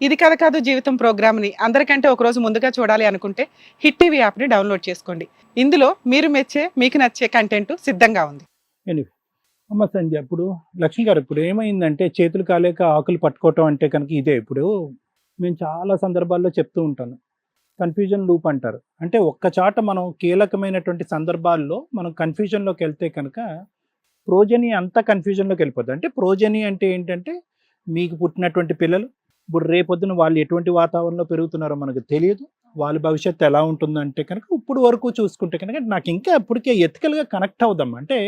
ఇది కథ కాదు జీవితం ప్రోగ్రామ్ని అందరికంటే ఒకరోజు ముందుగా చూడాలి అనుకుంటే హిట్ టీవీ యాప్ని డౌన్లోడ్ చేసుకోండి. ఇందులో మీరు మెచ్చే మీకు నచ్చే కంటెంట్ సిద్ధంగా ఉంది. అమ్మ సంజయ్ ఇప్పుడు లక్ష్మి గారు ఇప్పుడు ఏమైందంటే చేతులు కాలేక ఆకులు పట్టుకోవటం అంటే కనుక ఇదే. ఇప్పుడు మేము చాలా సందర్భాల్లో చెప్తూ ఉంటాను. కన్ఫ్యూజన్ లూప్ అంటారు. అంటే ఒక్క చాట మనం కీలకమైనటువంటి సందర్భాల్లో మనం కన్ఫ్యూజన్లోకి వెళ్తే కనుక ప్రోజని అంతా కన్ఫ్యూజన్లోకి వెళ్ళిపోతుంది అంటే ప్రోజని అంటే ఏంటంటే మీకు పుట్టినటువంటి పిల్లలు ఇప్పుడు రేపొద్దున వాళ్ళు ఎటువంటి వాతావరణంలో పెరుగుతున్నారో మనకు తెలియదు. వాళ్ళ భవిష్యత్తు ఎలా ఉంటుందంటే కనుక ఇప్పుడు వరకు చూసుకుంటే కనుక నాకు ఇంకా ఇప్పటికే ఎథికల్గా కనెక్ట్ అవుదాం. అంటే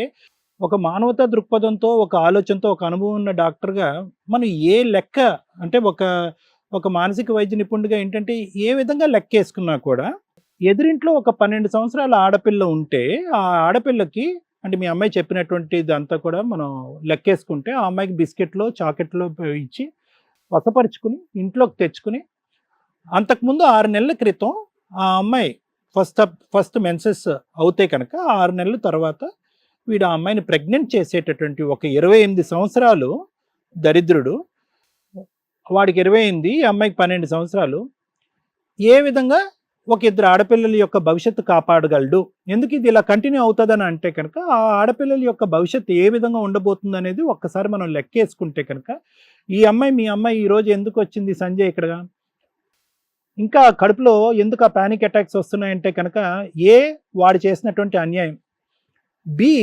ఒక మానవతా దృక్పథంతో ఒక ఆలోచనతో ఒక అనుభవం ఉన్న డాక్టర్గా మనం ఏ లెక్క అంటే ఒక ఒక మానసిక వైద్య నిపుణుడిగా ఏంటంటే ఏ విధంగా లెక్క వేసుకున్నా కూడా ఎదురింట్లో ఒక పన్నెండు సంవత్సరాల ఆడపిల్ల ఉంటే ఆ ఆడపిల్లకి అంటే మీ అమ్మాయి చెప్పినటువంటి ఇదంతా కూడా మనం లెక్కేసుకుంటే ఆ అమ్మాయికి బిస్కెట్లో చాకెట్లో ఇచ్చి వసపరుచుకుని ఇంట్లోకి తెచ్చుకుని అంతకుముందు ఆరు నెలల క్రితం ఆ అమ్మాయి ఫస్ట్ ఫస్ట్ మెన్సెస్ అవుతే కనుక ఆరు నెలల తర్వాత వీడు ఆ అమ్మాయిని ప్రెగ్నెంట్ చేసేటటువంటి ఒక ఇరవై ఎనిమిది సంవత్సరాలు దరిద్రుడు. వాడికి ఇరవై ఎనిమిది అమ్మాయికి పన్నెండు సంవత్సరాలు. ఏ విధంగా ఒక ఇద్దరు ఆడపిల్లల యొక్క భవిష్యత్తు కాపాడగలడు. ఎందుకు ఇది ఇలా కంటిన్యూ అవుతుందని అంటే కనుక ఆ ఆడపిల్లల యొక్క భవిష్యత్తు ఏ విధంగా ఉండబోతుంది అనేది ఒక్కసారి మనం లెక్కేసుకుంటే కనుక ఈ అమ్మాయి మీ అమ్మాయి ఈ రోజు ఎందుకు వచ్చింది సంజయ్ ఇక్కడ? ఇంకా కడుపులో ఎందుకు ఆ ప్యానిక్ అటాక్స్ వస్తున్నాయంటే కనుక ఏ వాడు చేసినటువంటి అన్యాయం. బి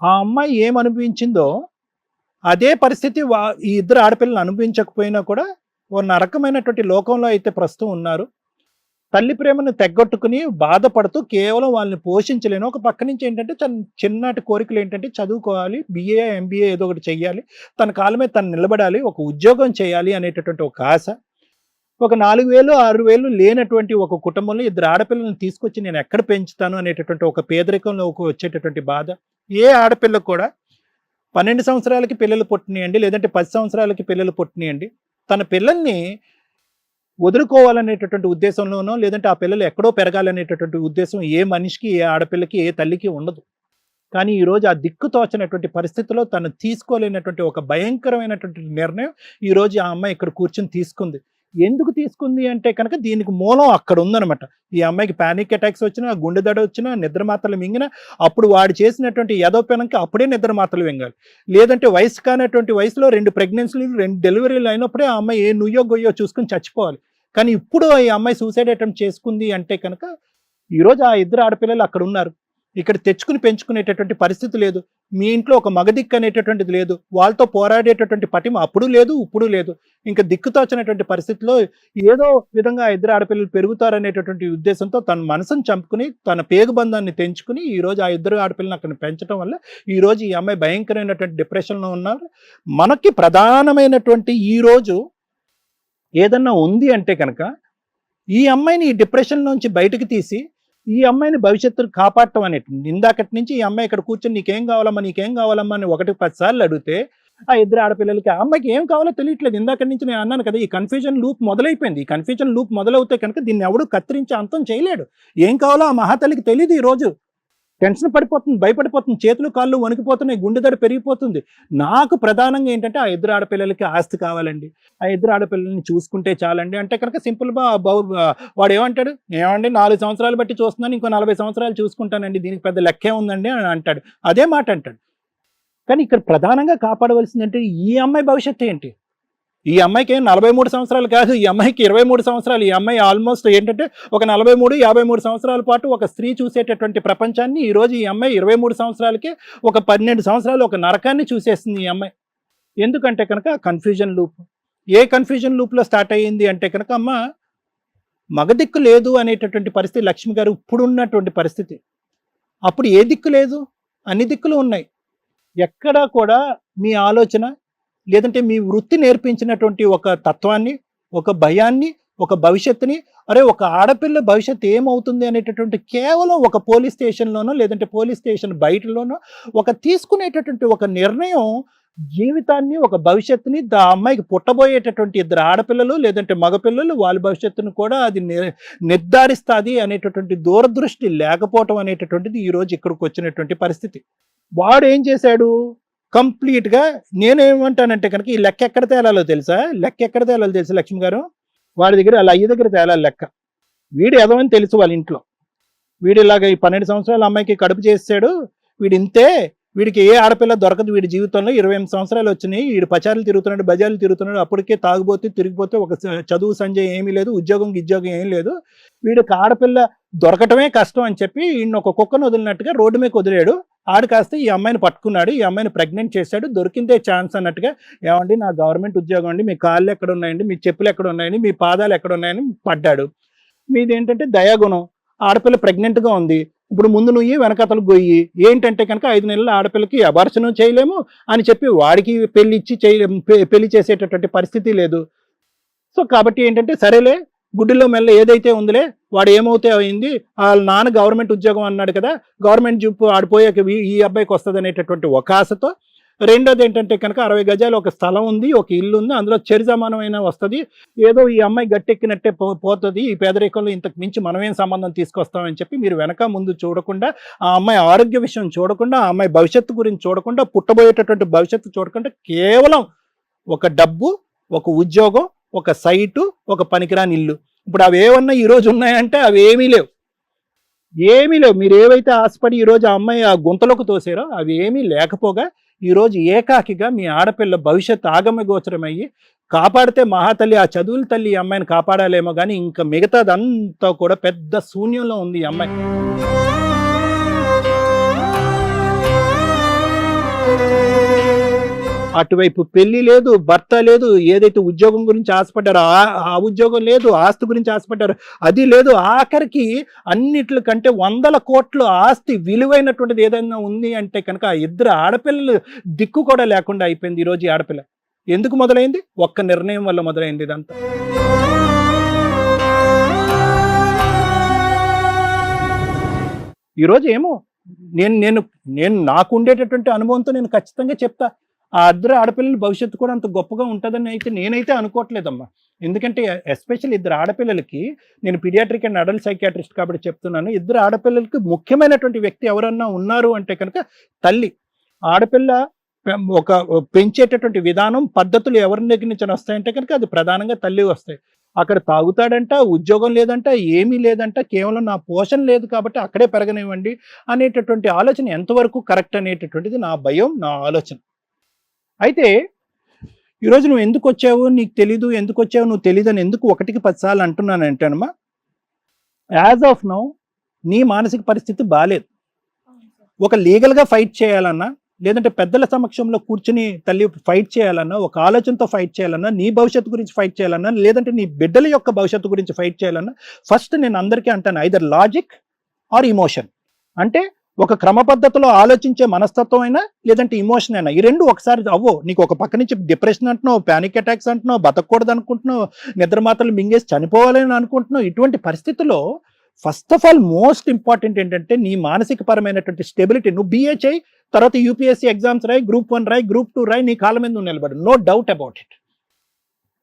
ఆ అమ్మాయి ఏం అనుభవించిందో అదే పరిస్థితి వా ఈ ఇద్దరు ఆడపిల్లలు అనుభవించకపోయినా కూడా ఓ నరకమైనటువంటి లోకంలో అయితే ప్రస్తుతం ఉన్నారు. తల్లి ప్రేమను తెగ్గొట్టుకుని బాధపడుతూ కేవలం వాళ్ళని పోషించలేను. ఒక పక్క నుంచి ఏంటంటే తన చిన్నటి కోరికలు ఏంటంటే చదువుకోవాలి బిఏ ఎంబీఏ ఏదో ఒకటి చెయ్యాలి. తన కాళ్ళ మీద తను నిలబడాలి ఒక ఉద్యోగం చేయాలి అనేటటువంటి ఒక ఆశ. ఒక నాలుగు వేలు ఆరు వేలు లేనటువంటి ఒక కుటుంబంలో ఇద్దరు ఆడపిల్లలను తీసుకొచ్చి నేను ఎక్కడ పెంచుతాను అనేటటువంటి ఒక పేదరికంలో ఒక వచ్చేటటువంటి బాధ. ఏ ఆడపిల్లకు కూడా పన్నెండు సంవత్సరాలకి పిల్లలు పుట్టినాయండి లేదంటే పది సంవత్సరాలకి పిల్లలు పుట్టినాయండి. తన పిల్లల్ని వదులుకోవాలనేటటువంటి ఉద్దేశంలోనో లేదంటే ఆ పిల్లలు ఎక్కడో పెరగాలనేటటువంటి ఉద్దేశం ఏ మనిషికి ఏ ఆడపిల్లకి ఏ తల్లికి ఉండదు. కానీ ఈరోజు ఆ దిక్కు తోచనటువంటి పరిస్థితిలో తను తీసుకోలేనటువంటి ఒక భయంకరమైనటువంటి నిర్ణయం ఈరోజు ఆ అమ్మాయి ఇక్కడ కూర్చొని తీసుకుంది. ఎందుకు తీసుకుంది అంటే కనుక దీనికి మూలం అక్కడ ఉందన్నమాట. ఈ అమ్మాయికి పానిక్ అటాక్స్ వచ్చినా గుండె దడ వచ్చినా నిద్ర మాత్రలు మింగినా అప్పుడు వాడు చేసినటువంటి యదోపెనంకి అప్పుడే నిద్ర మాత్రలు మింగాలి. లేదంటే వయసు కానటువంటి వయసులో రెండు ప్రెగ్నెన్సీలు రెండు డెలివరీలు అయినప్పుడే ఆ అమ్మాయి ఏ నుయ్యో గొయ్యో చూసుకుని చచ్చిపోవాలి. కానీ ఇప్పుడు ఈ అమ్మాయి సూసైడ్ అటెంప్ట్ చేసుకుంది అంటే కనుక ఈరోజు ఆ ఇద్దరు ఆడపిల్లలు అక్కడ ఉన్నారు. ఇక్కడ తెచ్చుకుని పెంచుకునేటటువంటి పరిస్థితి లేదు. మీ ఇంట్లో ఒక మగదిక్కు అనేటటువంటిది లేదు. వాళ్ళతో పోరాడేటటువంటి పటిమ అప్పుడు లేదు ఇప్పుడు లేదు. ఇంకా దిక్కుతోచినటువంటి పరిస్థితిలో ఏదో విధంగా ఇద్దరు ఆడపిల్లలు పెరుగుతారనేటటువంటి ఉద్దేశంతో తన మనసును చంపుకుని తన పేగుబంధాన్ని తెంచుకుని ఈరోజు ఆ ఇద్దరు ఆడపిల్లని అక్కడ పెంచడం వల్ల ఈరోజు ఈ అమ్మాయి భయంకరమైనటువంటి డిప్రెషన్లో ఉన్నారు. మనకి ప్రధానమైనటువంటి ఈ రోజు ఏదన్నా ఉంది అంటే కనుక ఈ అమ్మాయిని ఈ డిప్రెషన్ నుంచి బయటకు తీసి ఈ అమ్మాయిని భవిష్యత్తును కాపాడటం అనేటి ఇందాకటి నుంచి ఈ అమ్మాయి ఇక్కడ కూర్చొని నీకేం కావాలమ్మా నీకేం కావాలమ్మా అని ఒకటి పదిసార్లు అడిగితే ఆ ఇద్దరు ఆడపిల్లలకి ఆ అమ్మాయికి ఏం కావాలో తెలియట్లేదు. ఇందాకటి నుంచి నేను అన్నాను కదా ఈ కన్ఫ్యూజన్ లూప్ మొదలైపోయింది. ఈ కన్ఫ్యూజన్ లూప్ మొదలవుతే కనుక దీన్ని ఎవడు కత్తిరించి అంతం చేయలేడు. ఏం కావాలో ఆ మహాతల్లికి తెలియదు ఈ రోజు టెన్షన్ పడిపోతుంది భయపడిపోతుంది చేతులు కాళ్ళు వణికిపోతున్నాయి గుండె దడ పెరిగిపోతుంది. నాకు ప్రధానంగా ఏంటంటే ఆ ఇద్దరు ఆడపిల్లలకి ఆస్తి కావాలండి. ఆ ఇద్దరు ఆడపిల్లల్ని చూసుకుంటే చాలండి. అంటే కనుక సింపుల్గా వాడు ఏమంటాడు? ఏమండి నాలుగు సంవత్సరాలు బట్టి చూస్తున్నాను ఇంకో నలభై సంవత్సరాలు చూసుకుంటానండి దీనికి పెద్ద లెక్కే ఉందండి అని అంటాడు. అదే మాట అంటాడు. కానీ ఇక్కడ ప్రధానంగా కాపాడవలసింది అంటే ఈ అమ్మాయి భవిష్యత్తు ఏంటి? ఈ అమ్మాయికి నలభై మూడు సంవత్సరాలు కాదు ఈ అమ్మాయికి ఇరవై మూడు సంవత్సరాలు. ఈ అమ్మాయి ఆల్మోస్ట్ ఏంటంటే ఒక నలభై మూడు యాభై మూడు సంవత్సరాల పాటు ఒక స్త్రీ చూసేటటువంటి ప్రపంచాన్ని ఈరోజు ఈ అమ్మాయి ఇరవై మూడు సంవత్సరాలకి ఒక పన్నెండు సంవత్సరాలు ఒక నరకాన్ని చూసేస్తుంది ఈ అమ్మాయి. ఎందుకంటే కనుక కన్ఫ్యూజన్ లూప్ ఏ కన్ఫ్యూజన్ లూప్లో స్టార్ట్ అయ్యింది అంటే కనుక అమ్మ మగ దిక్కు లేదు అనేటటువంటి పరిస్థితి లక్ష్మి గారు ఇప్పుడు ఉన్నటువంటి పరిస్థితి. అప్పుడు ఏ దిక్కు లేదు? అన్ని దిక్కులు ఉన్నాయి. ఎక్కడా కూడా మీ ఆలోచన లేదంటే మీ వృత్తి నేర్పించినటువంటి ఒక తత్వాన్ని ఒక భయాన్ని ఒక భవిష్యత్తుని అరే ఒక ఆడపిల్ల భవిష్యత్తు ఏమవుతుంది అనేటటువంటి కేవలం ఒక పోలీస్ స్టేషన్లోనో లేదంటే పోలీస్ స్టేషన్ బయటలోనో ఒక తీసుకునేటటువంటి ఒక నిర్ణయం జీవితాన్ని ఒక భవిష్యత్తుని దా అమ్మాయికి పుట్టబోయేటటువంటి ఇద్దరు ఆడపిల్లలు లేదంటే మగపిల్లలు వాళ్ళ భవిష్యత్తును కూడా అది ని- నిర్ధారిస్తుంది అనేటటువంటి దూరదృష్టి లేకపోవటం అనేటటువంటిది ఈ రోజు ఇక్కడికి వచ్చినటువంటి పరిస్థితి. వాడు ఏం చేశాడు? కంప్లీట్గా నేనేమంటానంటే కనుక ఈ లెక్క ఎక్కడ తేలాలో తెలుసా? లెక్క ఎక్కడ తేలాలో తెలుసా లక్ష్మి గారు? వాడి దగ్గర వాళ్ళ అయ్య దగ్గర తేలాలి లెక్క. వీడు ఎదవని తెలుసు వాళ్ళ ఇంట్లో. వీడు ఇలాగ ఈ పన్నెండు సంవత్సరాల అమ్మాయికి కడుపు చేసాడు వీడు ఇంతే. వీడికి ఏ ఆడపిల్ల దొరకదు వీడి జీవితంలో. ఇరవై ఎనిమిది సంవత్సరాలు వచ్చినాయి. వీడు పచారులు తిరుగుతున్నాడు బజార్లు తిరుగుతున్నాడు. అప్పటికే తాగుబోతే తిరిగిపోతే ఒక చదువు సంజయ్ ఏమీ లేదు. ఉద్యోగం ఉద్యోగం ఏం లేదు. వీడికి ఆడపిల్ల దొరకటమే కష్టం అని చెప్పి ఈయన ఒక కుక్కను వదిలినట్టుగా రోడ్డు మీద వదిలేడు. ఆడు కాస్త ఈ అమ్మాయిని పట్టుకున్నాడు ఈ అమ్మాయిని ప్రెగ్నెంట్ చేశాడు దొరికిందే ఛాన్స్ అన్నట్టుగా ఏమండి నా గవర్నమెంట్ ఉద్యోగం అండి మీ కాళ్ళు ఎక్కడ ఉన్నాయండి మీ చెప్పులు ఎక్కడ ఉన్నాయండి మీ పాదాలు ఎక్కడ ఉన్నాయని పడ్డాడు. మీది ఏంటంటే దయాగుణం. ఆడపిల్ల ప్రెగ్నెంట్గా ఉంది. ఇప్పుడు ముందు నువ్వు వెనకతలు గొయ్యి. ఏంటంటే కనుక ఐదు నెలల ఆడపిల్లకి అబార్చన చేయలేము అని చెప్పి వాడికి పెళ్ళి ఇచ్చి చేయలేము పె- పెళ్ళి చేసేటటువంటి పరిస్థితి లేదు. సో కాబట్టి ఏంటంటే సరేలే గుడ్డిలో మెల్ల ఏదైతే ఉందిలే వాడు ఏమవుతే అయింది వాళ్ళ నాన్న గవర్నమెంట్ ఉద్యోగం అన్నాడు కదా గవర్నమెంట్ జూపు ఆడిపోయాక ఈ- అబ్బాయికి వస్తుంది అనేటటువంటి ఒక ఆశతో రెండోది ఏంటంటే కనుక అరవై గజాలు ఒక స్థలం ఉంది ఒక ఇల్లు ఉంది అందులో చరిజమానమైన వస్తుంది ఏదో ఈ అమ్మాయి గట్టెక్కినట్టే పో పోతుంది ఈ పేదరికంలో ఇంతకు మించి మనమేం సంబంధం తీసుకొస్తామని చెప్పి మీరు వెనక ముందు చూడకుండా ఆ అమ్మాయి ఆరోగ్య విషయం చూడకుండా ఆ అమ్మాయి భవిష్యత్తు గురించి చూడకుండా పుట్టబోయేటటువంటి భవిష్యత్తు చూడకుండా కేవలం ఒక డబ్బు ఒక ఉద్యోగం ఒక సైటు ఒక పనికిరాని ఇల్లు. ఇప్పుడు అవి ఏమన్నా ఈరోజు ఉన్నాయంటే అవి ఏమీ లేవు. ఏమీ లేవు. మీరు ఏవైతే ఆశపడి ఈ రోజు ఆ అమ్మాయి ఆ గుంతలోకి తోసారో అవి ఏమీ లేకపోగా ఈరోజు ఏకాకిగా మీ ఆడపిల్ల భవిష్యత్ ఆగమ గోచరమయ్యి కాపాడితే మహాతల్లి ఆ చదువుల తల్లి ఈ అమ్మాయిని కాపాడాలేమో కానీ ఇంకా మిగతాదంతా కూడా పెద్ద శూన్యంలో ఉంది ఈ అమ్మాయి. అటువైపు పెళ్ళి లేదు భర్త లేదు ఏదైతే ఉద్యోగం గురించి ఆశపడ్డారో ఆ- ఉద్యోగం లేదు ఆస్తి గురించి ఆశపడ్డారు అది లేదు. ఆఖరికి అన్నిట్ల కంటే వందల కోట్ల ఆస్తి విలువైనటువంటిది ఏదైనా ఉంది అంటే కనుక ఆ ఇద్దరు ఆడపిల్లలు దిక్కు కూడా లేకుండా అయిపోయింది ఈరోజు ఈ ఆడపిల్ల. ఎందుకు మొదలైంది? ఒక్క నిర్ణయం వల్ల మొదలైంది ఇదంతా. ఈరోజు ఏమో? నేను నేను నేను నాకు ఉండేటటువంటి అనుభవంతో నేను ఖచ్చితంగా చెప్తా. ఆ ఇద్దరు ఆడపిల్లల భవిష్యత్తు కూడా అంత గొప్పగా ఉంటుందని అయితే నేనైతే అనుకోవట్లేదమ్మా. ఎందుకంటే ఎస్పెషల్ ఇద్దరు ఆడపిల్లలకి నేను పీడియాట్రిక్ అండ్ అడల్ట్ సైకియాట్రిస్ట్ కాబట్టి చెప్తున్నాను. ఇద్దరు ఆడపిల్లలకి ముఖ్యమైనటువంటి వ్యక్తి ఎవరన్నా ఉన్నారు అంటే కనుక తల్లి. ఆడపిల్ల ఒక పెంచేటటువంటి విధానం పద్ధతులు ఎవరి దగ్గర నుంచి వస్తాయంటే కనుక అది ప్రధానంగా తల్లి వస్తాయి. అక్కడ తాగుతాడంట ఉద్యోగం లేదంట ఏమీ లేదంట కేవలం నా పోషణ లేదు కాబట్టి అక్కడే పెరగనివ్వండి అనేటటువంటి ఆలోచన ఎంతవరకు కరెక్ట్ అనేటటువంటిది నా భయం నా ఆలోచన. అయితే ఈరోజు నువ్వు ఎందుకు వచ్చావు? నీకు తెలీదు. ఎందుకు వచ్చావు? నువ్వు తెలీదు అని ఎందుకు ఒకటికి పదిసార్లు అంటున్నాను అంటానమ్మా యాజ్ ఆఫ్ నౌ నీ మానసిక పరిస్థితి బాగాలేదు ఒక లీగల్గా ఫైట్ చేయాలన్నా లేదంటే పెద్దల సమక్షంలో కూర్చుని తల్లి ఫైట్ చేయాలన్నా ఒక ఆలోచనతో ఫైట్ చేయాలన్నా నీ భవిష్యత్తు గురించి ఫైట్ చేయాలన్నా లేదంటే నీ బిడ్డల యొక్క భవిష్యత్తు గురించి ఫైట్ చేయాలన్నా ఫస్ట్ నేను అందరికీ అంటాను ఐదర్ లాజిక్ ఆర్ ఇమోషన్. అంటే ఒక క్రమ పద్ధతిలో ఆలోచించే మనస్తత్వం అయినా లేదంటే ఇమోషన్ అయినా ఈ రెండు ఒకసారి అవ్వో. నీకు ఒక పక్క నుంచి డిప్రెషన్ అంటున్నావు ప్యానిక్ అటాక్స్ అంటున్నావు బతకూడదు అనుకుంటున్నావు నిద్ర మాత్రలు మింగేసి చనిపోవాలని అనుకుంటున్నావు. ఇటువంటి పరిస్థితుల్లో first of all most important ఏంటంటే నీ మానసిక పరమైనటువంటి స్టెబిలిటీ నువ్వు బీఏ చేయి తర్వాత యూపీఎస్సీ ఎగ్జామ్స్ రాయి గ్రూప్ వన్ రాయి గ్రూప్ టూ రాయి నీ కాళ్ళ మీద నువ్వు నిలబడు. నో డౌట్ అబౌట్ ఇట్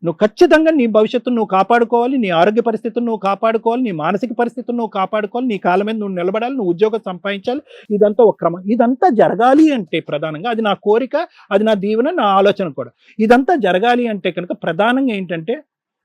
నువ్వు ఖచ్చితంగా నీ భవిష్యత్తును నువ్వు కాపాడుకోవాలి నీ ఆరోగ్య పరిస్థితిని నువ్వు కాపాడుకోవాలి నీ మానసిక పరిస్థితిని నువ్వు కాపాడుకోవాలి నీ కాలం మీద నువ్వు నిలబడాలి నువ్వు ఉద్యోగం సంపాదించాలి. ఇదంతా ఒక క్రమం. ఇదంతా జరగాలి అంటే ప్రధానంగా అది నా కోరిక అది నా దీవెన నా ఆలోచన కూడా. ఇదంతా జరగాలి అంటే కనుక ప్రధానంగా ఏంటంటే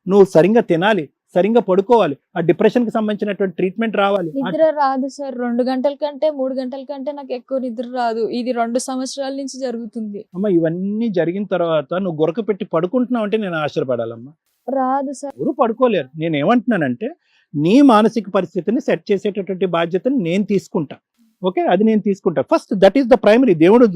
నువ్వు సరిగ్గా తినాలి. సరిగ్గా పడుకోవాలి. ఆ డిప్రెషన్కి సంబంధించినటువంటి ట్రీట్మెంట్ రావాలి. నిద్ర రాదు సార్. రెండు గంటల కంటే మూడు గంటల కంటే నాకు ఎక్కువ నిద్ర రాదు. ఇది రెండు సంవత్సరాల నుంచి జరుగుతుంది. అమ్మ ఇవన్నీ జరిగిన తర్వాత నువ్వు గురక పెట్టి పడుకుంటున్నావు అంటే నేను ఆశ్చర్యపడాలమ్మా. రాదు సార్. ఎవరు పడుకోలేరు. నేను ఏమంటున్నానంటే నీ మానసిక పరిస్థితిని సెట్ చేసేటటువంటి బాధ్యతని నేను తీసుకుంటా. ఓకే? అది నేను తీసుకుంటా. First that is the primary. దేవుడు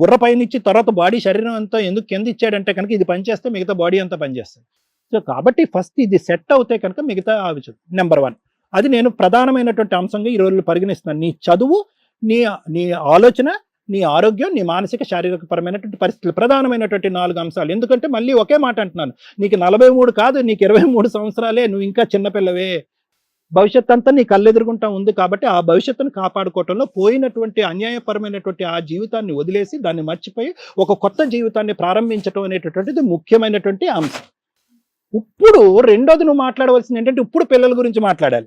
బుర్ర పైన ఇచ్చి తర్వాత బాడీ శరీరం అంతా ఎందుకు కింద ఇచ్చాడంటే కనుక ఇది పనిచేస్తే మిగతా బాడీ అంతా పనిచేస్తుంది. సో కాబట్టి ఫస్ట్ ఇది సెట్ అవుతే కనుక మిగతా ఆలోచన నెంబర్ వన్ అది నేను ప్రధానమైనటువంటి అంశంగా ఈ రోజుల్లో పరిగణిస్తున్నాను. నీ చదువు నీ నీ ఆలోచన నీ ఆరోగ్యం నీ మానసిక శారీరక పరమైనటువంటి పరిస్థితులు ప్రధానమైనటువంటి నాలుగు అంశాలు. ఎందుకంటే మళ్ళీ ఒకే మాట అంటున్నాను. నీకు నలభై మూడు కాదు నీకు ఇరవై మూడు సంవత్సరాలే నువ్వు ఇంకా చిన్నపిల్లవే భవిష్యత్ అంతా నీ కళ్ళెదురుగుంటా ఉంది కాబట్టి ఆ భవిష్యత్తును కాపాడుకోవటంలో పోయినటువంటి అన్యాయపరమైనటువంటి ఆ జీవితాన్ని వదిలేసి దాన్ని మర్చిపోయి ఒక కొత్త జీవితాన్ని ప్రారంభించడం అనేటటువంటిది ముఖ్యమైనటువంటి అంశం. ఇప్పుడు రెండోది నువ్వు మాట్లాడవలసింది ఏంటంటే ఇప్పుడు పిల్లల గురించి మాట్లాడాలి.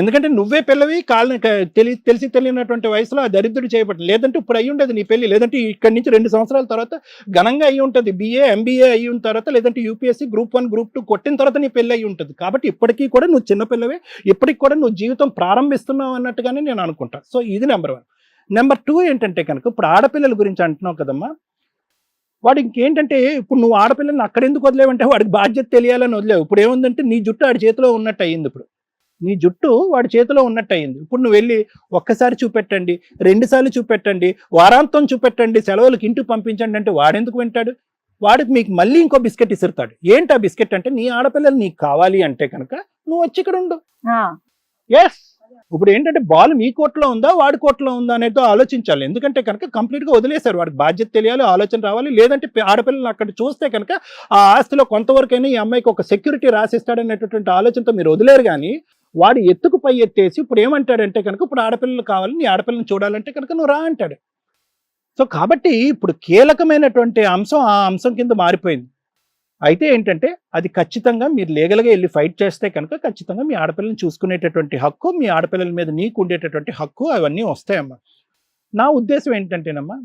ఎందుకంటే నువ్వే పిల్లవి కాళ్ళని తెలి తెలిసి తెలియనటువంటి వయసులో ఆ దరిద్రుడు చేయబట్టి లేదంటే ఇప్పుడు అయ్యి ఉండేది నీ పెళ్ళి లేదంటే ఇక్కడి నుంచి రెండు సంవత్సరాల తర్వాత ఘనంగా అయ్యి ఉంటుంది బిఏ ఎంబీఏ అయ్యి ఉన్న తర్వాత లేదంటే UPSC group one group two కొట్టిన తర్వాత నీ పెళ్ళి అయ్యి ఉంటుంది. కాబట్టి ఇప్పటికీ కూడా నువ్వు చిన్నపిల్లవే ఇప్పటికి కూడా నువ్వు జీవితం ప్రారంభిస్తున్నావు అన్నట్టుగానే నేను అనుకుంటాను సో ఇది నెంబర్ వన్ నెంబర్ టూ ఏంటంటే కనుక ఇప్పుడు ఆడపిల్లల గురించి అంటున్నావు కదమ్మా. వాడు ఇంకేంటంటే ఇప్పుడు నువ్వు ఆడపిల్లని అక్కడ ఎందుకు వదిలేవంటే వాడికి బాధ్యత తెలియాలని వదిలేవు. ఇప్పుడు ఏముందంటే నీ జుట్టు ఆడి చేతిలో ఉన్నట్టు అయ్యింది ఇప్పుడు. నీ జుట్టు వాడి చేతిలో ఉన్నట్టు అయింది ఇప్పుడు నువ్వు వెళ్ళి ఒక్కసారి చూపెట్టండి రెండు సార్లు చూపెట్టండి వారాంతం చూపెట్టండి సెలవులకు ఇంటికి పంపించండి అంటే వాడెందుకు వింటాడు? వాడికి మీకు మళ్ళీ ఇంకో బిస్కెట్ ఇసురుతాడు. ఏంటి ఆ బిస్కెట్ అంటే నీ ఆడపిల్లలు నీకు కావాలి అంటే కనుక నువ్వు వచ్చి ఇక్కడ ఉండు. ఎస్ ఇప్పుడు ఏంటంటే బాల్ మీ కోర్టులో ఉందా వాడి కోర్టులో ఉందా అనేది ఆలోచించాలి. ఎందుకంటే కనుక కంప్లీట్గా వదిలేశారు. వాడికి బాధ్యత తెలియాలి ఆలోచన రావాలి. లేదంటే ఆడపిల్లలు అక్కడ చూస్తే కనుక ఆ ఆస్తిలో కొంతవరకైనా ఈ అమ్మాయికి ఒక సెక్యూరిటీ రాసిస్తాడనేటటువంటి ఆలోచనతో మీరు వదిలేరు కానీ వాడు ఎత్తుకు పై ఎత్తేసి ఇప్పుడు ఏమంటాడంటే కనుక ఇప్పుడు ఆడపిల్లలు కావాలి నీ ఆడపిల్లని చూడాలంటే కనుక నువ్వు రా అంటాడు. సో కాబట్టి ఇప్పుడు కీలకమైనటువంటి అంశం ఆ అంశం కింద మారిపోయింది. అయితే ఏంటంటే అది ఖచ్చితంగా మీరు లీగల్గా వెళ్ళి ఫైట్ చేస్తే కనుక ఖచ్చితంగా మీ ఆడపిల్లని చూసుకునేటటువంటి హక్కు మీ ఆడపిల్లల మీద నీకు ఉండేటటువంటి హక్కు అవన్నీ వస్తాయమ్మా. నా ఉద్దేశం ఏంటంటేనమ్మా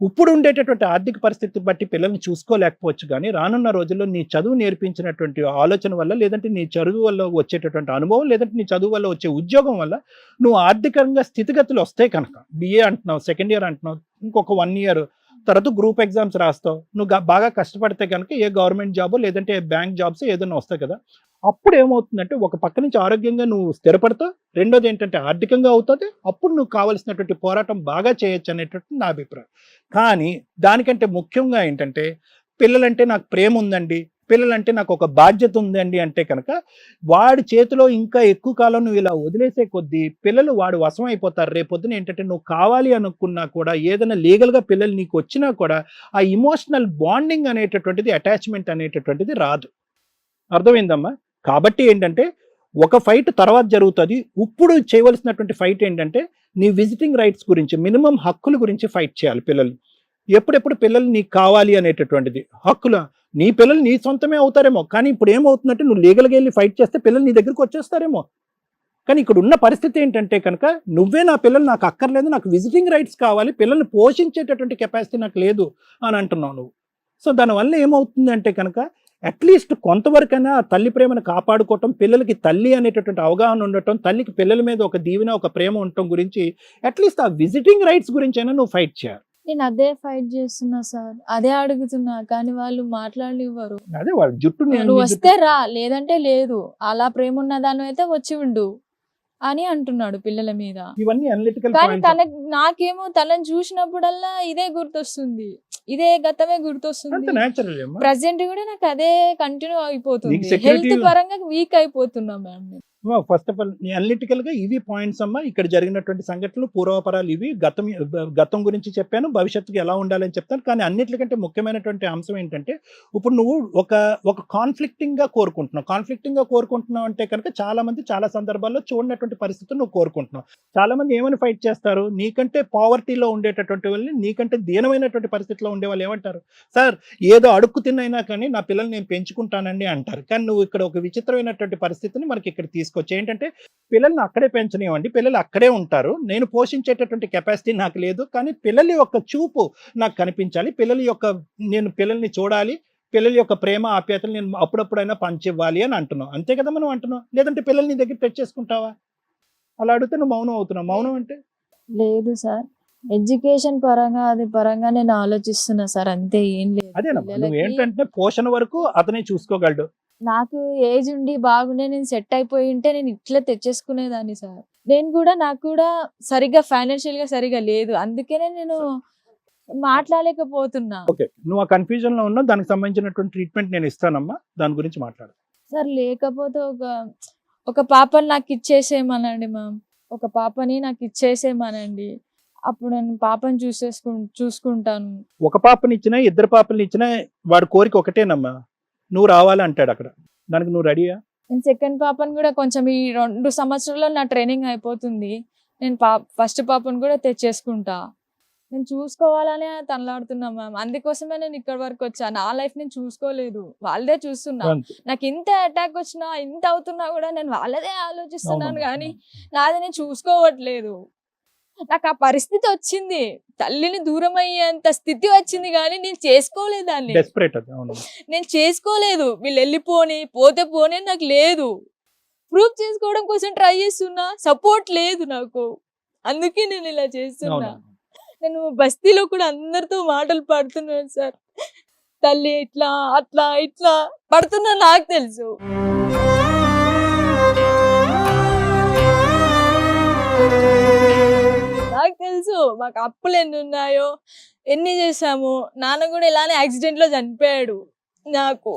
ఇప్పుడు ఉండేటటువంటి ఆర్థిక పరిస్థితి బట్టి పిల్లల్ని చూసుకోలేకపోవచ్చు కానీ రానున్న రోజుల్లో నీ చదువు నేర్పించినటువంటి ఆలోచన వల్ల లేదంటే నీ చదువు వల్ల వచ్చేటటువంటి అనుభవం లేదంటే నీ చదువు వల్ల వచ్చే ఉద్యోగం వల్ల నువ్వు ఆర్థికంగా స్థితిగతులు వస్తాయి కనుక. బిఏ అంటున్నావు సెకండ్ ఇయర్ అంటున్నావు ఇంకొక వన్ ఇయర్ తర్వాత గ్రూప్ ఎగ్జామ్స్ రాస్తావు నువ్వు బాగా కష్టపడితే కనుక ఏ గవర్నమెంట్ జాబ్ లేదంటే బ్యాంక్ జాబ్స్ ఏదైనా వస్తాయి కదా. అప్పుడు ఏమవుతుందంటే ఒక పక్క నుంచి ఆరోగ్యంగా నువ్వు స్థిరపడతావు. రెండోది ఏంటంటే ఆర్థికంగా అవుతుంది అప్పుడు నువ్వు కావలసినటువంటి పోరాటం బాగా చేయొచ్చు అనేటటువంటి నా అభిప్రాయం. కానీ దానికంటే ముఖ్యంగా ఏంటంటే పిల్లలంటే నాకు ప్రేమ ఉందండి. పిల్లలంటే నాకు ఒక బాధ్యత ఉందండి అంటే కనుక వాడి చేతిలో ఇంకా ఎక్కువ కాలం నువ్వు ఇలా వదిలేసే కొద్దీ పిల్లలు వాడు వశం అయిపోతారు. రేపొద్దున ఏంటంటే నువ్వు కావాలి అనుకున్నా కూడా ఏదైనా లీగల్గా పిల్లలు నీకు వచ్చినా కూడా ఆ ఇమోషనల్ బాండింగ్ అనేటటువంటిది అటాచ్మెంట్ అనేటటువంటిది రాదు. అర్థమైందమ్మా? కాబట్టి ఏంటంటే ఒక ఫైట్ తర్వాత జరుగుతుంది. ఇప్పుడు చేయవలసినటువంటి ఫైట్ ఏంటంటే నీ విజిటింగ్ రైట్స్ గురించి మినిమం హక్కుల గురించి ఫైట్ చేయాలి పిల్లలు. ఎప్పుడెప్పుడు పిల్లలు నీకు కావాలి అనేటటువంటిది. హక్కుల? నీ పిల్లలు నీ సొంతమే అవుతారేమో. కానీ ఇప్పుడు ఏమవుతుందంటే నువ్వు లీగల్గా వెళ్ళి ఫైట్ చేస్తే పిల్లలు నీ దగ్గరికి వచ్చేస్తారేమో. కానీ ఇక్కడ ఉన్న పరిస్థితి ఏంటంటే కనుక నువ్వే నా పిల్లలు నాకు అక్కర్లేదు నాకు విజిటింగ్ రైట్స్ కావాలి పిల్లల్ని పోషించేటటువంటి కెపాసిటీ నాకు లేదు అని అంటున్నావు నువ్వు. సో దానివల్ల ఏమవుతుంది అంటే కనుక అట్లీస్ట్ కొంతవరకైనా తల్లి ప్రేమను కాపాడుకోవటం పిల్లలకి తల్లి అనేటటువంటి అవగాహన ఉండటం తల్లికి పిల్లల మీద ఒక దీవెన ఒక ప్రేమ ఉండటం గురించి అట్లీస్ట్ ఆ విజిటింగ్ రైట్స్ గురించి అయినా నువ్వు ఫైట్ చేయాలి. నేను అదే ఫైట్ చేస్తున్నా సార్. అదే అడుగుతున్నా కానీ వాళ్ళు మాట్లాడనివ్వరు. అదే వాళ్ళ జుట్టు నువ్వు వస్తే రా లేదంటే లేదు. అలా ప్రేమ ఉన్న దాని అయితే వచ్చి ఉండు. అని అంటున్నాడు పిల్లల మీద. ఇవన్నీ అనలిటికల్ కానీ తన నాకేమో తనని చూసినప్పుడల్లా ఇదే గుర్తొస్తుంది. ఇదే గతమే గుర్తొస్తుంది. ప్రజెంట్ కూడా నాకు అదే కంటిన్యూ అయిపోతుంది. హెల్త్ పరంగా వీక్ అయిపోతున్నా మ్యామ్ ఫస్ట్ ఆఫ్ ఆల్ అనలిటికల్గా ఇవి పాయింట్స్ అమ్మా. ఇక్కడ జరిగినటువంటి సంఘటనలు పూర్వపరాలు ఇవి. గతం గతం గురించి చెప్పాను. భవిష్యత్తుకి ఎలా ఉండాలని చెప్తాను. కానీ అన్నిటికంటే ముఖ్యమైనటువంటి అంశం ఏంటంటే ఇప్పుడు నువ్వు ఒక ఒక కాన్ఫ్లిక్టింగ్గా కోరుకుంటున్నావు. కాన్ఫ్లిక్టింగ్గా కోరుకుంటున్నావు అంటే కనుక చాలా మంది చాలా సందర్భాల్లో చూడనటువంటి పరిస్థితులు నువ్వు కోరుకుంటున్నావు. చాలా మంది ఏమని ఫైట్ చేస్తారు? నీకంటే పావర్టీలో ఉండేటటువంటి వాళ్ళని నీకంటే దీనమైనటువంటి పరిస్థితిలో ఉండే వాళ్ళు ఏమంటారు? సార్ ఏదో అడుక్కు తిన్నైనా కానీ నా పిల్లల్ని నేను పెంచుకుంటానండి అంటారు. కానీ నువ్వు ఇక్కడ ఒక విచిత్రమైనటువంటి పరిస్థితిని మనకి ఇక్కడ తీసుకొచ్చి ఏంటంటే పిల్లల్ని అక్కడే పెంచనివ్వండి. పిల్లలు అక్కడే ఉంటారు. నేను పోషించేటటువంటి కెపాసిటీ నాకు లేదు. కానీ పిల్లల యొక్క చూపు నాకు కనిపించాలి. పిల్లల యొక్క నేను పిల్లల్ని చూడాలి. పిల్లల యొక్క ప్రేమ ఆప్యాయతలు నేను అప్పుడప్పుడైనా పంచివ్వాలి అని అంటున్నావు. అంతే కదా మనం అంటున్నాం లేదంటే పిల్లల్ని దగ్గర తెచ్చేసుకుంటావా? అలా అడిగితే నువ్వు మౌనం అవుతున్నావు. మౌనం అంటే? లేదు సార్. ఎడ్యుకేషన్ పరంగా అది పరంగా నేను ఆలోచిస్తున్నా సార్. అంతే ఏం లేదు. అదేనమ్మా నువ్వు ఏంటంటే పోషణ వరకు అతనే చూసుకోగలడు. నాకు ఏజ్ ఉండి బాగుండే నేను సెట్ అయిపోయి ఉంటే నేను ఇట్లా తెచ్చేసుకునేదాన్ని సార్. నేను కూడా నాకు కూడా సరిగ్గా ఫైనాన్షియల్గా సరిగా లేదు. అందుకనే నేను మాట్లాడలేకపోతున్నా. ఓకే నువ్వు ఆ కన్ఫ్యూజన్లో ఉన్నావు. దానికి సంబంధించినటువంటి ట్రీట్మెంట్ నేను ఇస్తానమ్మా. దాని గురించి మాట్లాడు. సార్ లేకపోతే ఒక ఒక పాపని నాకు ఇచ్చేసేయమనండి మ్యామ్ ఒక పాపని నాకు ఇచ్చేసేయమనండి. అప్పుడు నేను పాపని చూసేసుకు చూసుకుంటాను. ఒక పాపని ఇచ్చినా ఇద్దరు పాపని ఇచ్చినా వాడి కోరిక ఒకటేనమ్మా. నువ్వు రావాలి అంటాడు అక్కడ. దానికి నువ్వు రెడీయా నేను సెకండ్ పాపని కూడా కొంచెం ఈ రెండు సంవత్సరాల్లో నా ట్రైనింగ్ అయిపోతుంది. నేను పా ఫస్ట్ పాపను కూడా తెచ్చేసుకుంటా. నేను చూసుకోవాలనే తనలాడుతున్నా మ్యామ్. అందుకోసమే నేను ఇక్కడ వరకు వచ్చా. నా లైఫ్ నేను చూసుకోలేదు. వాళ్ళదే చూస్తున్నా. నాకు ఇంత అటాక్ వచ్చినా ఇంత అవుతున్నా కూడా నేను వాళ్ళదే ఆలోచిస్తున్నాను. కానీ నాది నేను చూసుకోవట్లేదు. నాకు ఆ పరిస్థితి వచ్చింది. తల్లిని దూరం అయ్యేంత స్థితి వచ్చింది కానీ నేను చేసుకోలేదు దాన్ని నేను చేసుకోలేదు. వీళ్ళు వెళ్ళిపోని పోతే పోనీ నాకు లేదు. ప్రూఫ్ చేసుకోవడం కోసం ట్రై చేస్తున్నా. సపోర్ట్ లేదు నాకు. అందుకే నేను ఇలా చేస్తున్నా. నేను బస్తీలో కూడా అందరితో మాటలు పడుతున్నాను సార్. తల్లి ఇట్లా అట్లా ఇట్లా పడుతున్నా నాకు తెలుసు. నాకు తెలుసు మాకు అప్పులు ఎన్ని ఉన్నాయో ఎన్ని చేసాము నాన్న కూడా ఇలానే యాక్సిడెంట్లో చనిపోయాడు. నాకు.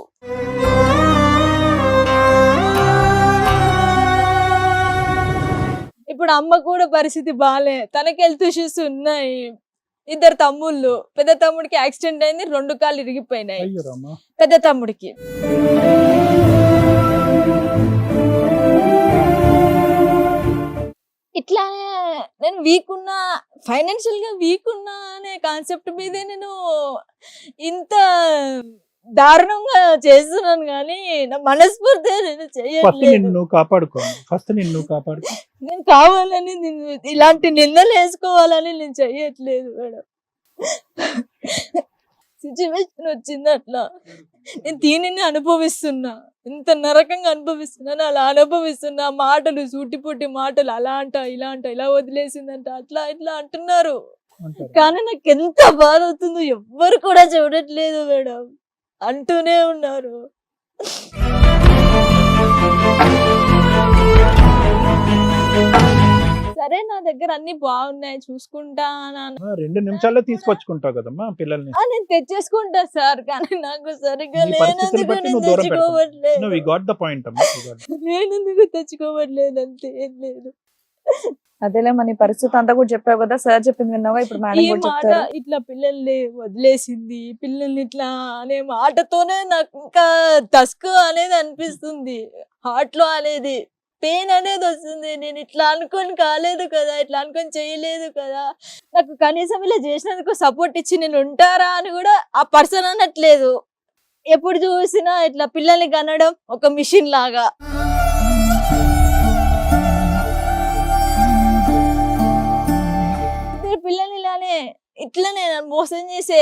ఇప్పుడు అమ్మ కూడా పరిస్థితి బాలే. తనకి హెల్త్ ఇష్యూస్ ఉన్నాయి. ఇద్దరు తమ్ముళ్ళు. పెద్ద తమ్ముడికి యాక్సిడెంట్ అయింది రెండు కాళ్ళు ఇరిగిపోయినాయి. పెద్ద తమ్ముడికి. ఇట్లానే నేను వీక్ ఉన్నా ఫైనాన్షియల్గా వీక్ ఉన్నా అనే కాన్సెప్ట్ మీదే నేను ఇంత దారుణంగా చేస్తున్నాను కానీ నా మనస్ఫూర్తి నేను ఫస్ట్ చేయట్లేదు కాపాడుకో. ఫస్ట్ నిన్ను కాపాడుకో. నేను కావాలని ఇలాంటి నిందలు వేసుకోవాలని నేను చెయ్యట్లేదు మేడం. సిచ్యువేషన్ వచ్చింది అట్లా. నేను దీనిని అనుభవిస్తున్నా. ఇంత నరకంగా అనుభవిస్తున్నాను అలా అనుభవిస్తున్నా. మాటలు సూటిపుట్టి మాటలు అలా అంట ఇలా అంట ఇలా వదిలేసిందంట అట్లా ఇట్లా అంటున్నారు. అంటారు. కానీ నాకు ఎంత బాధ అవుతుందో ఎవ్వరు కూడా చూడట్లేదు మేడం. అంటూనే ఉన్నారు. సరే నా దగ్గర అన్ని బాగున్నాయి చూసుకుంటా రెండు నిమిషాల్లో తీసుకొచ్చుకుంటావు కదమ్మా పిల్లల్ని. నేను తెచ్చేసుకుంటా సార్ కానీ నాకు సరిగ్గా లేనందుకు బట్టి నేను పెడతావు. తెచ్చుకోవట్లేదు. తెచ్చుకోవట్లేదు అంతే ఏం లేదు. అదేలే మన పరిస్థితి అంతా కూడా చెప్పావు కదా సార్ చెప్పింది విన్నావా? ఇప్పుడు మేడం మాట ఇట్లా పిల్లల్ని వదిలేసింది పిల్లల్ని ఇట్లా అనే మాటతోనే నాకు ఇంకా టస్క్ అనేది అనిపిస్తుంది. హార్ట్లో అనేది పెయిన్ అనేది వస్తుంది. నేను ఇట్లా అనుకొని కాలేదు కదా ఇట్లా అనుకొని చేయలేదు కదా. నాకు కనీసం ఇలా చేసినందుకు సపోర్ట్ ఇచ్చి నేను ఉంటారా అని కూడా ఆ పర్సన్ అనట్లేదు. ఎప్పుడు చూసినా ఇట్లా పిల్లల్ని కనడం ఒక మిషన్ లాగా. పిల్లల్ని ఇలానే ఇట్లనే మోసం చేసే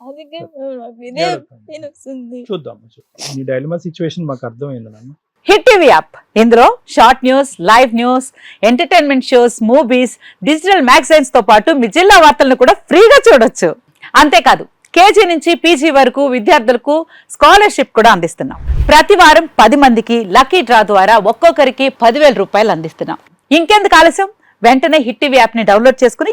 అందుకే నాకు ఇదే ఏడవకండి. పెయిన్ వస్తుంది చూద్దాం. చూద్దాం. నీ డైలమా సిచ్యువేషన్ మాకు అర్థమైంది నాన్న. Hit TV app. ఇందులో short news live news entertainment shows movies digital మ్యాగజైన్స్తో పాటు మీ జిల్లా వార్తలను కూడా ఫ్రీగా చూడొచ్చు. అంతేకాదు కేజీ నుంచి పీజీ వరకు విద్యార్థులకు స్కాలర్షిప్ కూడా అందిస్తున్నాం. ప్రతి వారం పది మందికి లక్కీ డ్రా ద్వారా ఒక్కొక్కరికి పదివేల రూపాయలు అందిస్తున్నాం. ఇంకెందుకు ఆలస్యం? వెంటనే హిట్ టీవీ యాప్ని డౌన్లోడ్ చేసుకుని